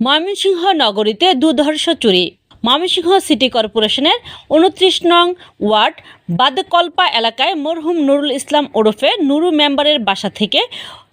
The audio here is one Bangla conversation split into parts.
ময়মনসিংহ নগরীতে দুর্ধর্ষ চুরি। ময়মনসিংহ সিটি কর্পোরেশনের উনত্রিশ নং ওয়ার্ড বাদকল্পা এলাকায় মরহুম নুরুল ইসলাম ওরফে নুরু মেম্বারের বাসা থেকে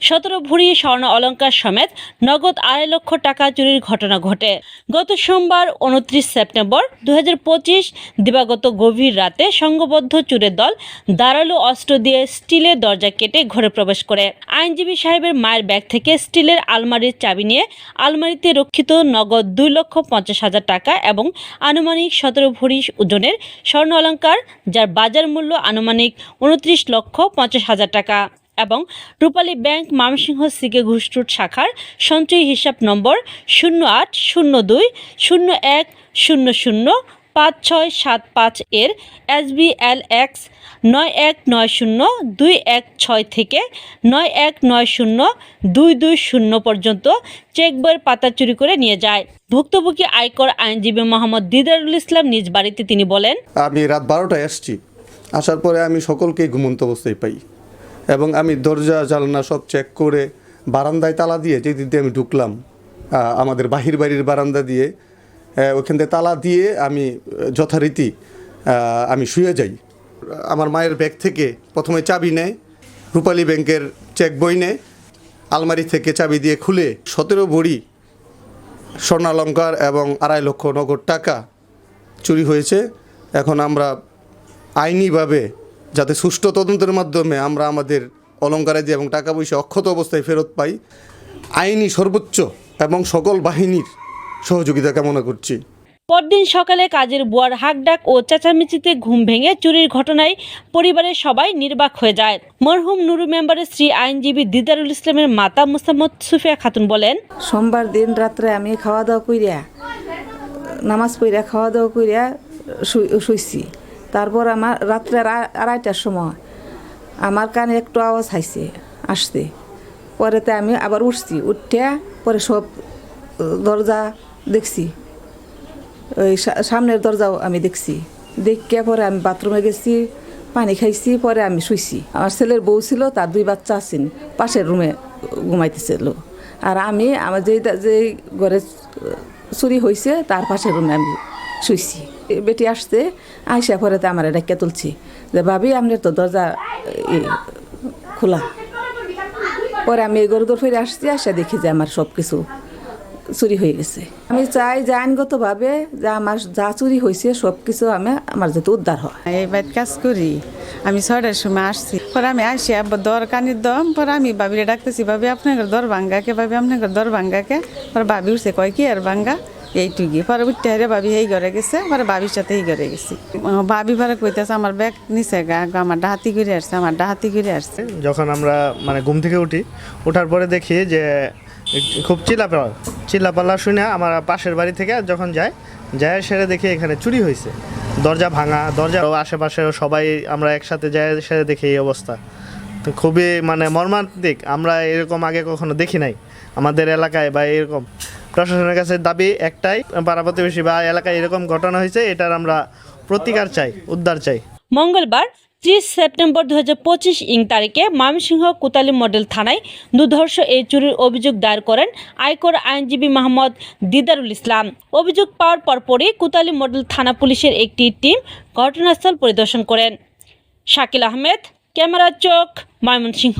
সতেরো ভরি স্বর্ণ অলঙ্কার সমেত নগদ আড়াই লক্ষ টাকা চুরির ঘটনা ঘটে। গত সোমবার উনত্রিশ সেপ্টেম্বর দুই হাজার পঁচিশ দিবাগত গভীর রাতে সংঘবদ্ধ চুরের দল দাঁড়াল অস্ত্র দিয়ে স্টিলের দরজা কেটে ঘরে প্রবেশ করে। আইনজীবী সাহেবের মায়ের ব্যাগ থেকে স্টিলের আলমারির চাবি নিয়ে আলমারিতে রক্ষিত নগদ দুই লক্ষ পঞ্চাশ হাজার টাকা এবং আনুমানিক সতেরো ভরি ওজনের স্বর্ণ অলঙ্কার, যার বাজার মূল্য আনুমানিক উনত্রিশ লক্ষ পঞ্চাশ হাজার টাকা। এবং রূপালী ব্যাংক ময়মনসিংহ সিকে ঘুষটুট শাখার সঞ্চয়ী হিসাব নম্বর শূন্য আট শূন্য দুই শূন্য এক শূন্য শূন্য পাঁচ ছয় সাত পাঁচ এর এসবিএল এক্স নয় এক নয় শূন্য দুই এক ছয় থেকে নয় এক নয় শূন্য দুই দুই শূন্য পর্যন্ত চেক বইয়ের পাতা চুরি করে নিয়ে যায়। ভুক্তভোগী আয়কর আইনজীবী মোহাম্মদ দিদারুল ইসলাম নিজ বাড়িতে তিনি বলেন, আমি রাত বারোটায় আসছি। আসার পরে আমি সকলকে ঘুমন্ত অবস্থায় পাই। এবং আমি দরজা জানলা সব চেক করে বারান্দায় তালা দিয়ে যে দিক দিয়ে আমি ঢুকলাম আমাদের বাহির বাড়ির বারান্দা দিয়ে ওখান থেকে তালা দিয়ে আমি যথারীতি আমি শুয়ে যাই। আমার মায়ের ব্যাগ থেকে প্রথমে চাবি নেয়, রূপালী ব্যাংকের চেক বই নেয়, আলমারি থেকে চাবি দিয়ে খুলে সতেরো ভরি স্বর্ণালঙ্কার এবং আড়াই লক্ষ নগদ টাকা চুরি হয়েছে। এখন আমরা আইনিভাবে যাতে সুষ্ঠু তদন্তের মাধ্যমে আমরা আমাদের অলঙ্কারাদি এবং টাকা পয়সা অক্ষত অবস্থায় ফেরত পাই আইনি সর্বোচ্চ এবং সকল বাহিনীর সহযোগিতা কামনা করছি। পরদিন সকালে কাজের বুয়ার হাকডাক ও চেঁচামেচিতে ঘুম ভেঙে চুরির ঘটনায় পরিবারের সবাই নির্বাক হয়ে যায়। মরহুম নুরু মেম্বারের স্ত্রী আইনজীবী দিদারুল ইসলামের মাতা মুসাম্মদ সুফিয়া খাতুন বলেন সোমবার দিন রাত্রে আমি খাওয়া দাওয়া কইরা নামাজ পড়িয়া খাওয়া দাওয়া কইরা শুই- শুইছি। তারপর আমার রাত্রে আড়াইটার সময় আমার কানে একটু আওয়াজ হাইছে আসতে পরেতে আমি আবার উঠছি উঠতে পরে সব দরজা দেখছি। ওই সামনের দরজাও আমি দেখছি। দেখিয়া পরে আমি বাথরুমে গেছি, পানি খাইছি, পরে আমি শুইছি। আমার ছেলের বউ ছিল, তার দুই বাচ্চা আছেন, পাশের রুমে ঘুমাইতেছিল আর আমি, আমার যেই যেই ঘরে চুরি হয়েছে তার পাশের রুমে আমি শুইছি। বেটি আসতে আইসা পরে তো আমার ডাক্কা তুলছি। যে, ভাবি আপনার তো দরজা খোলা। পরে আমি এই গরুদর ফিরে আসছি আসা দেখি যে আমার সব কিছু চুরি হয়ে গেছে। আমি চাই যে আইনগতভাবে যে আমার যা চুরি হয়েছে সব কিছু আমি, আমার যাতে উদ্ধার হয়। এই কাজ করি। আমি ছয়টার সময় আসছি। পরে আমি আসি আবার দর কানির দম। পরে আমি বাবিরে ডাকতেছি, ভাবি, আপনার দর ভাঙ্গাকে ভাবি, আপনার দর ভাঙ্গাকে পরে বাবি উঠছে, কয় কি আর ভাঙ্গা? এইটুকি পরে উঠতে হারে ভাবি এই ঘরে গেছে পরে ভাবির সাথে এই ঘরে গেছি ভাবি পরে কইতেছে আমার ব্যাগ নিচে আমার ডাহাতি করে আসছে আমার ডাহাতি করে আসছে যখন আমরা মানে ঘুম থেকে উঠি ওঠার পরে দেখি যে, খুব চিল্লাপালা চিল্লাপাল্লা শুনে আমার পাশের বাড়ি থেকে যখন যায় যায় সেরে দেখি এখানে চুরি হয়েছে দরজা ভাঙা, দরজা আশেপাশে সবাই আমরা একসাথে যায় সেরে দেখি এই অবস্থা। তো খুবই মানে মর্মান্তিক। আমরা এরকম আগে কখনো দেখি নাই। আমাদের এলাকায় বা এরকম। প্রশাসনের কাছে দাবি একটাই, পাড়া প্রতিবেশী বা এলাকায় এরকম ঘটনা হয়েছে, এটার আমরা প্রতিকার চাই, উদ্ধার চাই। মঙ্গলবার, ত্রিশ সেপ্টেম্বর দু হাজার পঁচিশ ইং তারিখে ময়মনসিংহ কোতালি মডেল থানায় দুধর্ষ এই চুরির অভিযোগ দায়ের করেন আয়কর আইনজীবী মোহাম্মদ দিদারুল ইসলাম। অভিযোগ পাওয়ার পরপরই কোতালি মডেল থানা পুলিশের একটি টিম ঘটনাস্থল পরিদর্শন করেন। শাকিল আহমেদ, ক্যামেরা চোখ, ময়মনসিংহ।